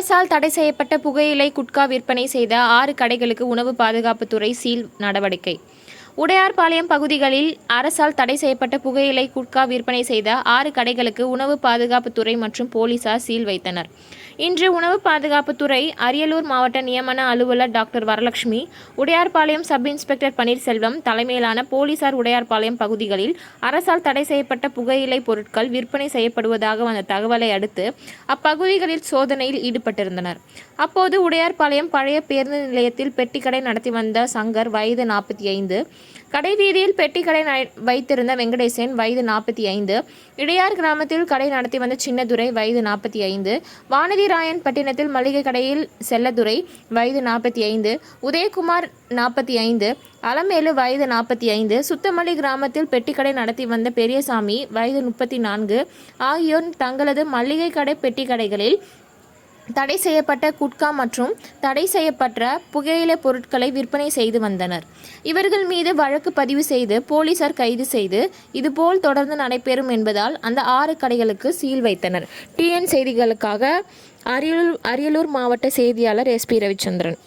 அரசால் தடை செய்யப்பட்ட புகையிலை குட்கா விற்பனை செய்த ஆறு கடைகளுக்கு உணவு பாதுகாப்புத்துறை சீல் நடவடிக்கை. உடையார்பாளையம் பகுதிகளில் அரசால் தடை செய்யப்பட்ட புகையிலை குட்கா விற்பனை செய்த ஆறு கடைகளுக்கு உணவு பாதுகாப்புத்துறை மற்றும் போலீசார் சீல் வைத்தனர். இன்று உணவு பாதுகாப்புத்துறை அரியலூர் மாவட்ட நியமன அலுவலர் doctor Varalakshmi Udayarpalayam sub inspector Panneerselvam தலைமையிலான போலீசார் உடையார்பாளையம் பகுதிகளில் அரசால் தடை செய்யப்பட்ட புகையிலை பொருட்கள் விற்பனை செய்யப்படுவதாக வந்த தகவலை அடுத்து அப்பகுதிகளில் சோதனையில் ஈடுபட்டிருந்தனர். அப்போது உடையார்பாளையம் பழைய பேருந்து நிலையத்தில் பெட்டிக்கடை நடத்தி வந்த சங்கர் வயது நாற்பத்தி ஐந்து கடைவீதியில் பெட்டிக்கடை வைத்திருந்த வெங்கடேசன் வயது நாற்பத்தி ஐந்து இடையார் கிராமத்தில் கடை நடத்தி வந்த சின்னதுரை வயது நாற்பத்தி ஐந்து வானதி பட்டினத்தில் மளிகை கடையில் செல்லதுரை வயது நாற்பத்தி ஐந்து உதயகுமார் நாற்பத்தி ஐந்து அலமேலு வயது நாற்பத்தி ஐந்து சுத்தமல்லி கிராமத்தில் பெட்டிக்கடை நடத்தி வந்த பெரியசாமி வயது முப்பத்தி நான்கு ஆகியோர் தங்களது மளிகை கடை பெட்டிக்கடைகளில் தடை செய்யப்பட்ட குட்கா மற்றும் தடை செய்யப்பட்ட புகையிலை பொருட்களை விற்பனை செய்து வந்தனர். இவர்கள் மீது வழக்கு பதிவு செய்து போலீசார் கைது செய்து இதுபோல் தொடர்ந்து நடைபெறும் என்பதால் அந்த ஆறு கடைகளுக்கு சீல் வைத்தனர். டிஎன் செய்திகளுக்காக அரியலூர் அரியலூர் மாவட்ட செய்தியாளர் எஸ்பி ரவிச்சந்திரன்.